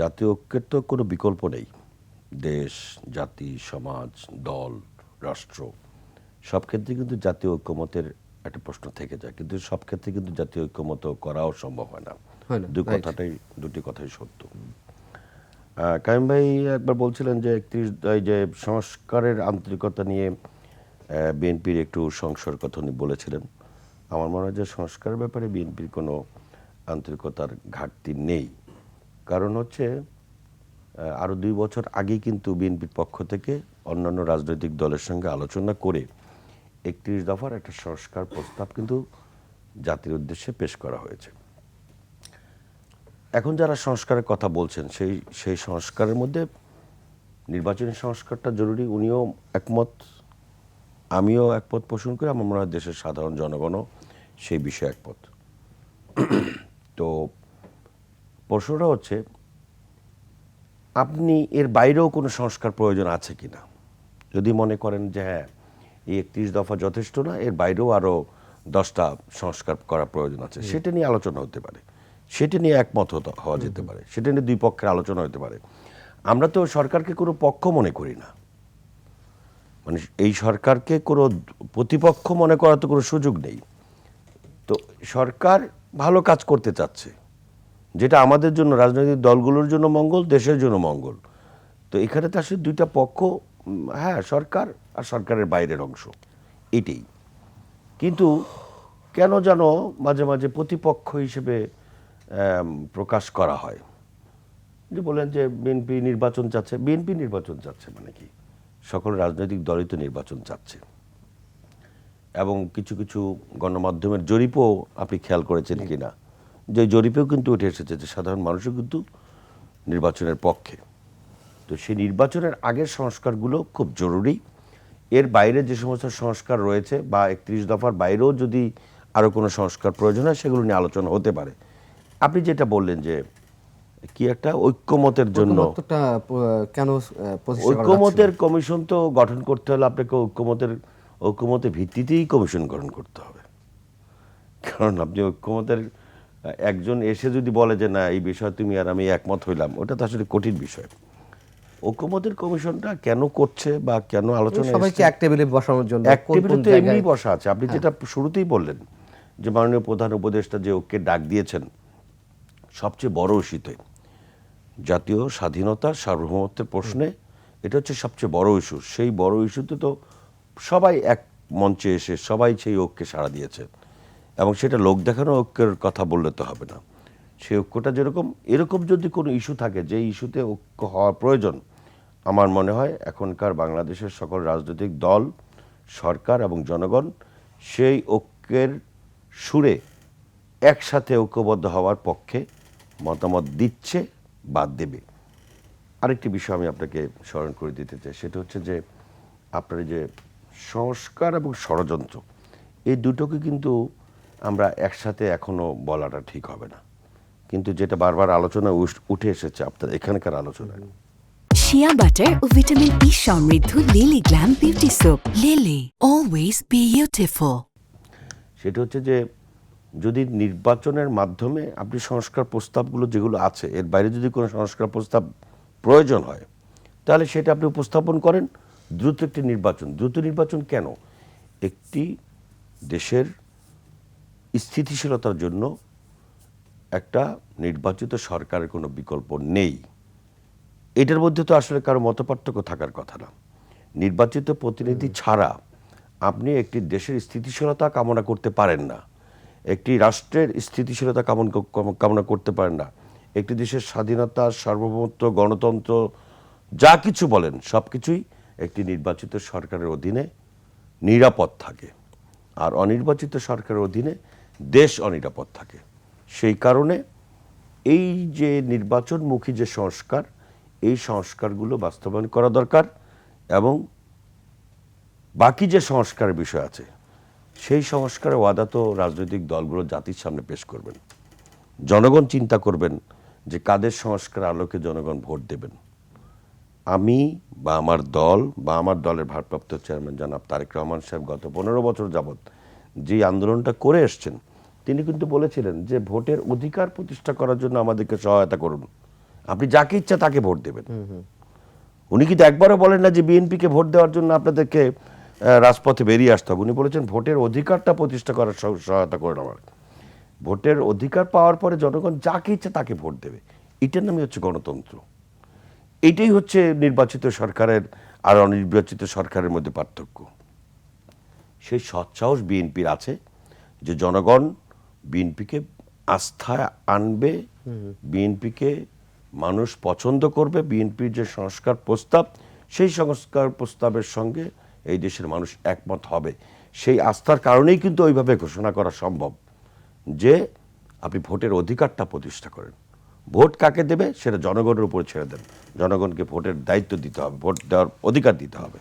জাতীয় ঐক্যের তো কোনো বিকল্প নেই। দেশ জাতি সমাজ দল রাষ্ট্র সব ক্ষেত্রে কিন্তু জাতীয় ঐক্যমতের একটা প্রশ্ন থেকে যায়। কিন্তু সব ক্ষেত্রে কিন্তু জাতীয় ঐক্যমত করাও সম্ভব হয় না। দুই কথাটাই দুটি কথাই সত্য। কাইম ভাই একবার বলছিলেন যে একত্রিশ এই যে সংস্কারের আন্তরিকতা নিয়ে বিএনপির একটু সংস্কার কথা উনি বলেছিলেন। আমার মনে হয় যে সংস্কারের ব্যাপারে বিএনপির কোনো আন্তরিকতার ঘাটতি নেই। কারণ হচ্ছে আহ, আরও দুই বছর আগেই কিন্তু বিএনপির পক্ষ থেকে অন্যান্য রাজনৈতিক দলের সঙ্গে আলোচনা করে একত্রিশ দফার একটা সংস্কার প্রস্তাব কিন্তু জাতির উদ্দেশ্যে পেশ করা হয়েছে। এখন যারা সংস্কারের কথা বলছেন সেই সেই সংস্কারের মধ্যে নির্বাচনী সংস্কারটা জরুরি উনিও একমত আমিও একমত পোষণ করি আমার মনে হয় দেশের সাধারণ জনগণও সেই বিষয়ে একমত। তো প্রশ্নটা হচ্ছে আপনি এর বাইরেও কোনো সংস্কার প্রয়োজন আছে কিনা যদি মনে করেন যে হ্যাঁ এই একত্রিশ দফা যথেষ্ট না এর বাইরেও আরও দশটা সংস্কার করা প্রয়োজন আছে। সেটা নিয়ে আলোচনা হতে পারে। সেটা নিয়ে একমত হওয়া যেতে পারে। সেটা নিয়ে দুই পক্ষের আলোচনা হতে পারে। আমরা তো সরকারকে কোনো পক্ষ মনে করি না। মানে এই সরকারকে কোনো প্রতিপক্ষ মনে করার তো কোনো সুযোগ নেই। তো সরকার ভালো কাজ করতে চাচ্ছে। যেটা আমাদের জন্য রাজনৈতিক দলগুলোর জন্য মঙ্গল দেশের জন্য মঙ্গল। তো এখানে তো আসলে দুইটা পক্ষ হ্যাঁ সরকার আর সরকারের বাইরের অংশ। এটাই। কিন্তু কেন যেন মাঝে মাঝে প্রতিপক্ষ হিসেবে প্রকাশ করা হয়? যে বলেন যে বিএনপি নির্বাচন চাচ্ছে। বিএনপি নির্বাচন চাচ্ছে মানে কি? সকল রাজনৈতিক দলই তো নির্বাচন চাচ্ছে। এবং কিছু কিছু গণমাধ্যমের জরিপও আপনি খেয়াল করেছেন কিনা? যে জরিপেও কিন্তু উঠে এসেছে যে সাধারণ মানুষও কিন্তু নির্বাচনের পক্ষে। তো সেই নির্বাচনের আগের সংস্কারগুলো খুব জরুরি। এর বাইরে যে সমস্ত সংস্কার রয়েছে বা একত্রিশ দফার বাইরেও যদি আরও কোনো সংস্কার প্রয়োজন হয় সেগুলো নিয়ে আলোচনা হতে পারে। আপনি যেটা বললেন যে কি একটা ঐক্যমতের জন্য কেন ঐক্যমতের কমিশন তো গঠন করতে হলে আপনাকে ঐক্যমতের ঐক্যমতের ভিত্তিতেই কমিশন গঠন করতে হবে। কারণ আপনি ঐক্যমতের একজন এসে যদি বলে যে না এই বিষয়ে তুমি আর আমি একমত হইলাম ওটা তো আসলে কঠিন বিষয়। ঐক্যমতের কমিশনটা কেন করছে বা কেন আলোচনা সবাইকে এক টেবিলে বসানোর জন্য এক টেবিলে তো এমনি বসা আছে। আপনি যেটা শুরুতেই বললেন যে মাননীয় প্রধান উপদেষ্টা যে ঐক্যের ডাক দিয়েছেন সবচেয়ে বড় ইস্যুতে জাতীয় স্বাধীনতা সার্বভৌমত্বের প্রশ্নে এটা হচ্ছে সবচেয়ে বড় ইস্যু। সেই বড় ইস্যুতে তো সবাই এক মঞ্চে এসে সবাই সেই ঐক্যে সাড়া দিয়েছে। এবং সেটা লোক দেখানো ঐক্যের কথা বললে তো হবে না। সেই ঐক্যটা যেরকম, এরকম যদি কোনো ইস্যু থাকে যে ইস্যুতে ঐক্য হওয়ার প্রয়োজন, আমার মনে হয় এখনকার বাংলাদেশের সকল রাজনৈতিক দল, সরকার এবং জনগণ সেই ঐক্যের সুরে একসাথে ঐক্যবদ্ধ হওয়ার পক্ষে মতামত দিচ্ছে, বাদ দেবে। আরেকটি বিষয় আমি আপনাকে স্মরণ করে দিতে চাই, সেটা হচ্ছে যে আপনার যে সংস্কার এবং ষড়যন্ত্র, এই দুটোকে কিন্তু আমরা একসাথে এখনও বলাটা ঠিক হবে না। কিন্তু যেটা বারবার আলোচনা উঠে এসেছে আপনার এখানকার আলোচনায়। শিয়া বাটার ও ভিটামিন ই সমৃদ্ধ Lily glam beauty soap Lily always beautiful সেটা হচ্ছে যে যদি নির্বাচনের মাধ্যমে আপনি সংস্কার প্রস্তাবগুলো যেগুলো আছে এর বাইরে যদি কোনো সংস্কার প্রস্তাব প্রয়োজন হয় তাহলে সেটা আপনি উপস্থাপন করেন। দ্রুত একটি নির্বাচন। দ্রুত নির্বাচন কেন? একটি দেশের স্থিতিশীলতার জন্য একটা নির্বাচিত সরকারের কোনো বিকল্প নেই। এটার মধ্যে তো আসলে কারও মতপার্থক্য থাকার কথা না। নির্বাচিত প্রতিনিধি ছাড়া আপনি একটি দেশের স্থিতিশীলতা কামনা করতে পারেন না। একটি রাষ্ট্রের স্থিতিশীলতা কামন কামনা করতে পারেন না। একটি দেশের স্বাধীনতা, সার্বভৌমত্ব, গণতন্ত্র, যা কিছু বলেন সব কিছুই একটি নির্বাচিত সরকারের অধীনে নিরাপদ থাকে। আর অনির্বাচিত সরকারের অধীনে দেশ অনিরাপদ থাকে। সেই কারণে এই যে নির্বাচনমুখী যে সংস্কার, এই সংস্কারগুলো বাস্তবায়ন করা দরকার এবং বাকি যে সংস্কারের বিষয় আছে, সেই সংস্কারের ওয়াদা তো রাজনৈতিক দলগুলো জাতির সামনে পেশ করবেন। জনগণ চিন্তা করবেন যে কাদের সংস্কার আলোকে জনগণ ভোট দেবেন। আমি বা আমার দল বা আমার দলের ভারপ্রাপ্ত চেয়ারম্যান জনাব তারেক রহমান সাহেব গত পনেরো বছর যাবৎ যে আন্দোলনটা করে এসছেন তিনি কিন্তু বলেছিলেন যে ভোটের অধিকার প্রতিষ্ঠা করার জন্য আমাদেরকে সহায়তা করুন। আপনি যাকে ইচ্ছা তাকে ভোট দেবেন। উনি কিন্তু একবারও বলেন না যে বিএনপিকে ভোট দেওয়ার জন্য আপনাদেরকে রাজপথে বেরিয়ে আসতে হবে। উনি বলেছেন ভোটের অধিকারটা প্রতিষ্ঠা করার সহ- সহায়তা করে আমার ভোটের অধিকার পাওয়ার পরে জনগণ যাকে ইচ্ছা তাকে ভোট দেবে। এটার নামই হচ্ছে গণতন্ত্র। এটাই হচ্ছে নির্বাচিত সরকারের আর অনির্বাচিত সরকারের মধ্যে পার্থক্য। সেই সৎসাহস বিএনপির আছে যে জনগণ বিএনপিকে আস্থায় আনবে, বিএনপিকে মানুষ পছন্দ করবে, বিএনপির যে সংস্কার প্রস্তাব, সেই সংস্কার প্রস্তাবের সঙ্গে এই দেশের মানুষ একমত হবে। সেই আস্থার কারণেই কিন্তু ওইভাবে ঘোষণা করা সম্ভব যে আপনি ভোটের অধিকারটা প্রতিষ্ঠা করেন। ভোট কাকে দেবে সেটা জনগণের উপর ছেড়ে দেন। জনগণকে ভোটের দায়িত্ব দিতে হবে, ভোট দেওয়ার অধিকার দিতে হবে।